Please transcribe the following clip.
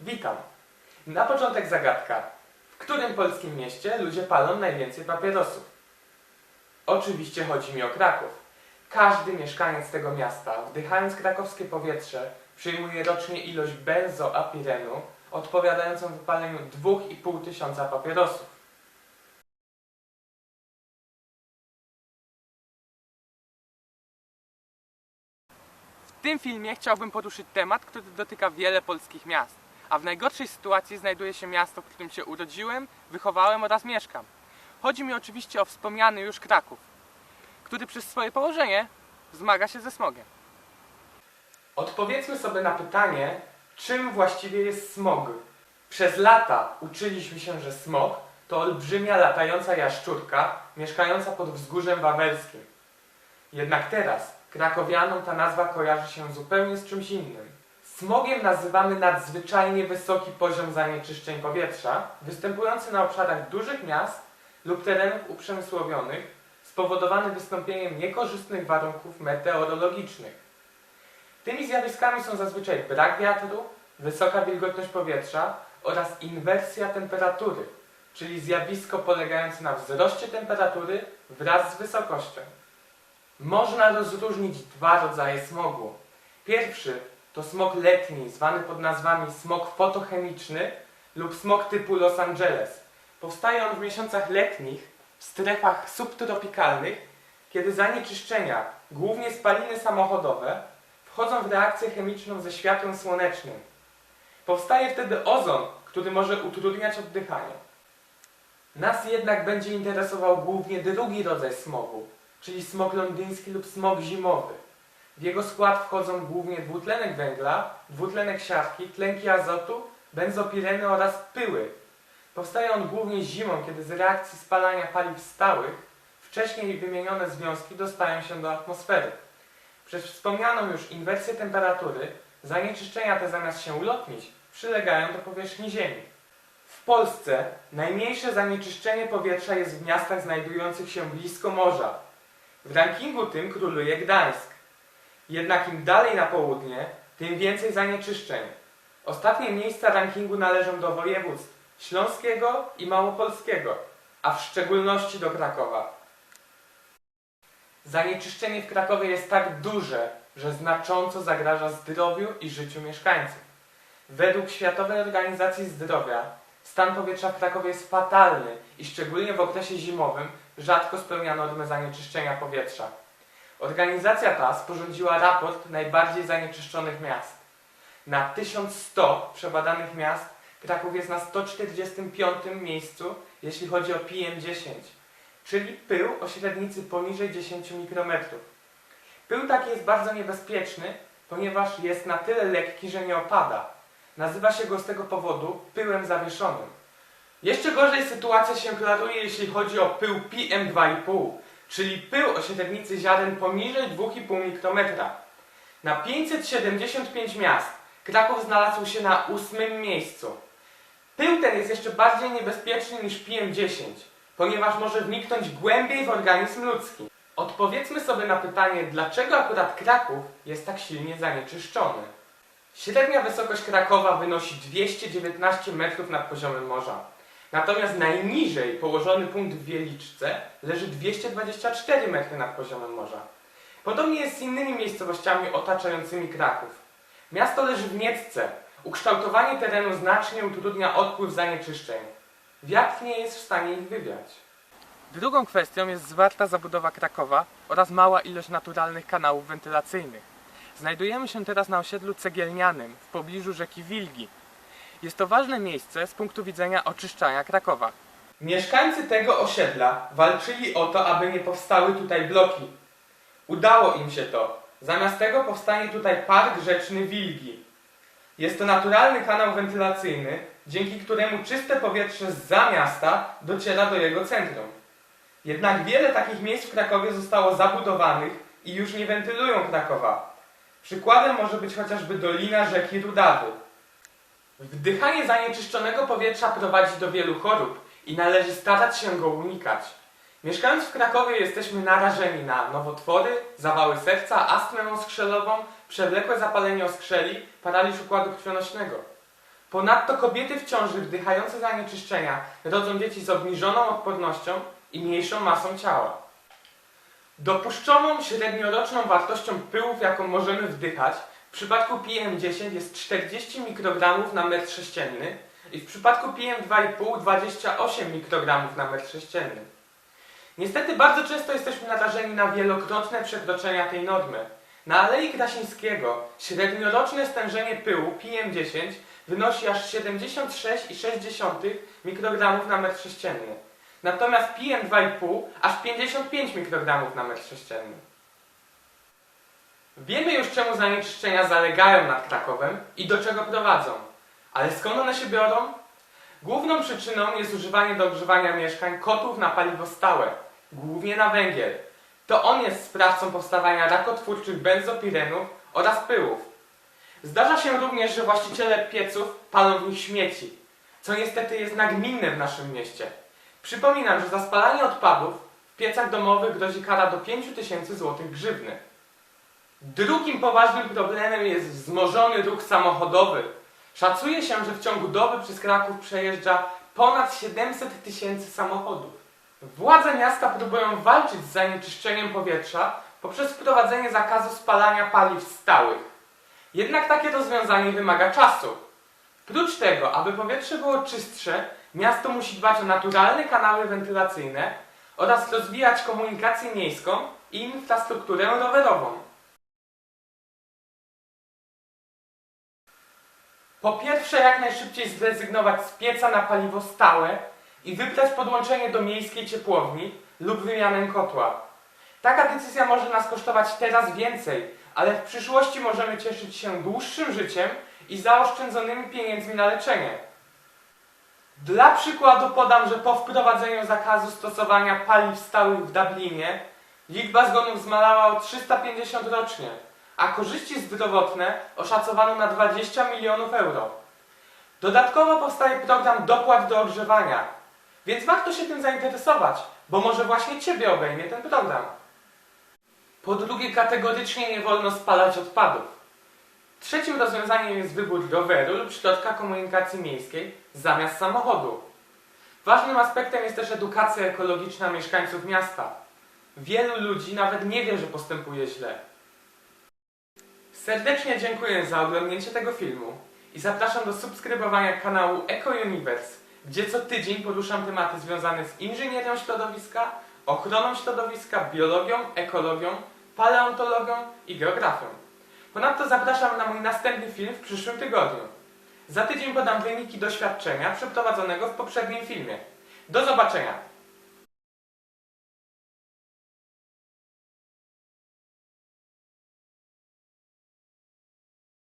Witam. Na początek zagadka. W którym polskim mieście ludzie palą najwięcej papierosów? Oczywiście chodzi mi o Kraków. Każdy mieszkaniec tego miasta, wdychając krakowskie powietrze, przyjmuje rocznie ilość benzoapirenu odpowiadającą wypaleniu 2,5 tysiąca papierosów. W tym filmie chciałbym poruszyć temat, który dotyka wiele polskich miast, a w najgorszej sytuacji znajduje się miasto, w którym się urodziłem, wychowałem oraz mieszkam. Chodzi mi oczywiście o wspomniany już Kraków, który przez swoje położenie zmaga się ze smogiem. Odpowiedzmy sobie na pytanie, czym właściwie jest smog. Przez lata uczyliśmy się, że smog to olbrzymia latająca jaszczurka mieszkająca pod wzgórzem wawelskim. Jednak teraz krakowianom ta nazwa kojarzy się zupełnie z czymś innym. Smogiem nazywamy nadzwyczajnie wysoki poziom zanieczyszczeń powietrza, występujący na obszarach dużych miast lub terenów uprzemysłowionych, spowodowany wystąpieniem niekorzystnych warunków meteorologicznych. Tymi zjawiskami są zazwyczaj brak wiatru, wysoka wilgotność powietrza oraz inwersja temperatury, czyli zjawisko polegające na wzroście temperatury wraz z wysokością. Można rozróżnić dwa rodzaje smogu. Pierwszy to smog letni, zwany pod nazwami smog fotochemiczny lub smog typu Los Angeles. Powstaje on w miesiącach letnich w strefach subtropikalnych, kiedy zanieczyszczenia, głównie spaliny samochodowe, wchodzą w reakcję chemiczną ze światłem słonecznym. Powstaje wtedy ozon, który może utrudniać oddychanie. Nas jednak będzie interesował głównie drugi rodzaj smogu, czyli smog londyński lub smog zimowy. W jego skład wchodzą głównie dwutlenek węgla, dwutlenek siarki, tlenki azotu, benzopireny oraz pyły. Powstaje on głównie zimą, kiedy z reakcji spalania paliw stałych wcześniej wymienione związki dostają się do atmosfery. Przez wspomnianą już inwersję temperatury zanieczyszczenia te zamiast się ulotnić, przylegają do powierzchni Ziemi. W Polsce najmniejsze zanieczyszczenie powietrza jest w miastach znajdujących się blisko morza. W rankingu tym króluje Gdańsk. Jednak im dalej na południe, tym więcej zanieczyszczeń. Ostatnie miejsca rankingu należą do województw śląskiego i małopolskiego, a w szczególności do Krakowa. Zanieczyszczenie w Krakowie jest tak duże, że znacząco zagraża zdrowiu i życiu mieszkańców. Według Światowej Organizacji Zdrowia stan powietrza w Krakowie jest fatalny i szczególnie w okresie zimowym rzadko spełnia normy zanieczyszczenia powietrza. Organizacja ta sporządziła raport najbardziej zanieczyszczonych miast. Na 1100 przebadanych miast Kraków jest na 145 miejscu, jeśli chodzi o PM10, czyli pył o średnicy poniżej 10 mikrometrów. Pył taki jest bardzo niebezpieczny, ponieważ jest na tyle lekki, że nie opada. Nazywa się go z tego powodu pyłem zawieszonym. Jeszcze gorzej sytuacja się klaruje, jeśli chodzi o pył PM2,5, czyli pył o średnicy ziaren poniżej 2,5 mikrometra. Na 575 miast Kraków znalazł się na ósmym miejscu. Pył ten jest jeszcze bardziej niebezpieczny niż PM10, ponieważ może wniknąć głębiej w organizm ludzki. Odpowiedzmy sobie na pytanie, dlaczego akurat Kraków jest tak silnie zanieczyszczony. Średnia wysokość Krakowa wynosi 219 metrów nad poziomem morza. Natomiast najniżej położony punkt w Wieliczce leży 224 metry nad poziomem morza. Podobnie jest z innymi miejscowościami otaczającymi Kraków. Miasto leży w Mietce. Ukształtowanie terenu znacznie utrudnia odpływ zanieczyszczeń. Wiatr nie jest w stanie ich wywiać. Drugą kwestią jest zwarta zabudowa Krakowa oraz mała ilość naturalnych kanałów wentylacyjnych. Znajdujemy się teraz na osiedlu cegielnianym w pobliżu rzeki Wilgi. Jest to ważne miejsce z punktu widzenia oczyszczania Krakowa. Mieszkańcy tego osiedla walczyli o to, aby nie powstały tutaj bloki. Udało im się to. Zamiast tego powstanie tutaj park rzeczny Wilgi. Jest to naturalny kanał wentylacyjny, dzięki któremu czyste powietrze zza miasta dociera do jego centrum. Jednak wiele takich miejsc w Krakowie zostało zabudowanych i już nie wentylują Krakowa. Przykładem może być chociażby dolina rzeki Rudawy. Wdychanie zanieczyszczonego powietrza prowadzi do wielu chorób i należy starać się go unikać. Mieszkając w Krakowie jesteśmy narażeni na nowotwory, zawały serca, astmę oskrzelową, przewlekłe zapalenie oskrzeli, paraliż układu krwionośnego. Ponadto kobiety w ciąży wdychające zanieczyszczenia rodzą dzieci z obniżoną odpornością i mniejszą masą ciała. Dopuszczoną średnioroczną wartością pyłów, jaką możemy wdychać, w przypadku PM10 jest 40 mikrogramów na metr sześcienny i w przypadku PM2,5 28 mikrogramów na metr sześcienny. Niestety bardzo często jesteśmy narażeni na wielokrotne przekroczenia tej normy. Na Alei Krasińskiego średnioroczne stężenie pyłu PM10 wynosi aż 76,6 mikrogramów na metr sześcienny. Natomiast PM2,5 aż 55 mikrogramów na metr sześcienny. Wiemy już czemu zanieczyszczenia zalegają nad Krakowem i do czego prowadzą. Ale skąd one się biorą? Główną przyczyną jest używanie do ogrzewania mieszkań kotłów na paliwo stałe, głównie na węgiel. To on jest sprawcą powstawania rakotwórczych benzopirenów oraz pyłów. Zdarza się również, że właściciele pieców palą w nich śmieci, co niestety jest nagminne w naszym mieście. Przypominam, że za spalanie odpadów w piecach domowych grozi kara do 5000 zł grzywny. Drugim poważnym problemem jest wzmożony ruch samochodowy. Szacuje się, że w ciągu doby przez Kraków przejeżdża ponad 700 tysięcy samochodów. Władze miasta próbują walczyć z zanieczyszczeniem powietrza poprzez wprowadzenie zakazu spalania paliw stałych. Jednak takie rozwiązanie wymaga czasu. Prócz tego, aby powietrze było czystsze, miasto musi dbać o naturalne kanały wentylacyjne oraz rozwijać komunikację miejską i infrastrukturę rowerową. Po pierwsze, jak najszybciej zrezygnować z pieca na paliwo stałe i wybrać podłączenie do miejskiej ciepłowni lub wymianę kotła. Taka decyzja może nas kosztować teraz więcej, ale w przyszłości możemy cieszyć się dłuższym życiem i zaoszczędzonymi pieniędzmi na leczenie. Dla przykładu podam, że po wprowadzeniu zakazu stosowania paliw stałych w Dublinie liczba zgonów zmalała o 350 rocznie, a korzyści zdrowotne oszacowano na 20 milionów euro. Dodatkowo powstaje program dopłat do ogrzewania, więc warto się tym zainteresować, bo może właśnie Ciebie obejmie ten program. Po drugie, kategorycznie nie wolno spalać odpadów. Trzecim rozwiązaniem jest wybór roweru lub środka komunikacji miejskiej zamiast samochodu. Ważnym aspektem jest też edukacja ekologiczna mieszkańców miasta. Wielu ludzi nawet nie wie, że postępuje źle. Serdecznie dziękuję za oglądnięcie tego filmu i zapraszam do subskrybowania kanału Eco Universe, gdzie co tydzień poruszam tematy związane z inżynierią środowiska, ochroną środowiska, biologią, ekologią, paleontologią i geografią. Ponadto zapraszam na mój następny film w przyszłym tygodniu. Za tydzień podam wyniki doświadczenia przeprowadzonego w poprzednim filmie. Do zobaczenia!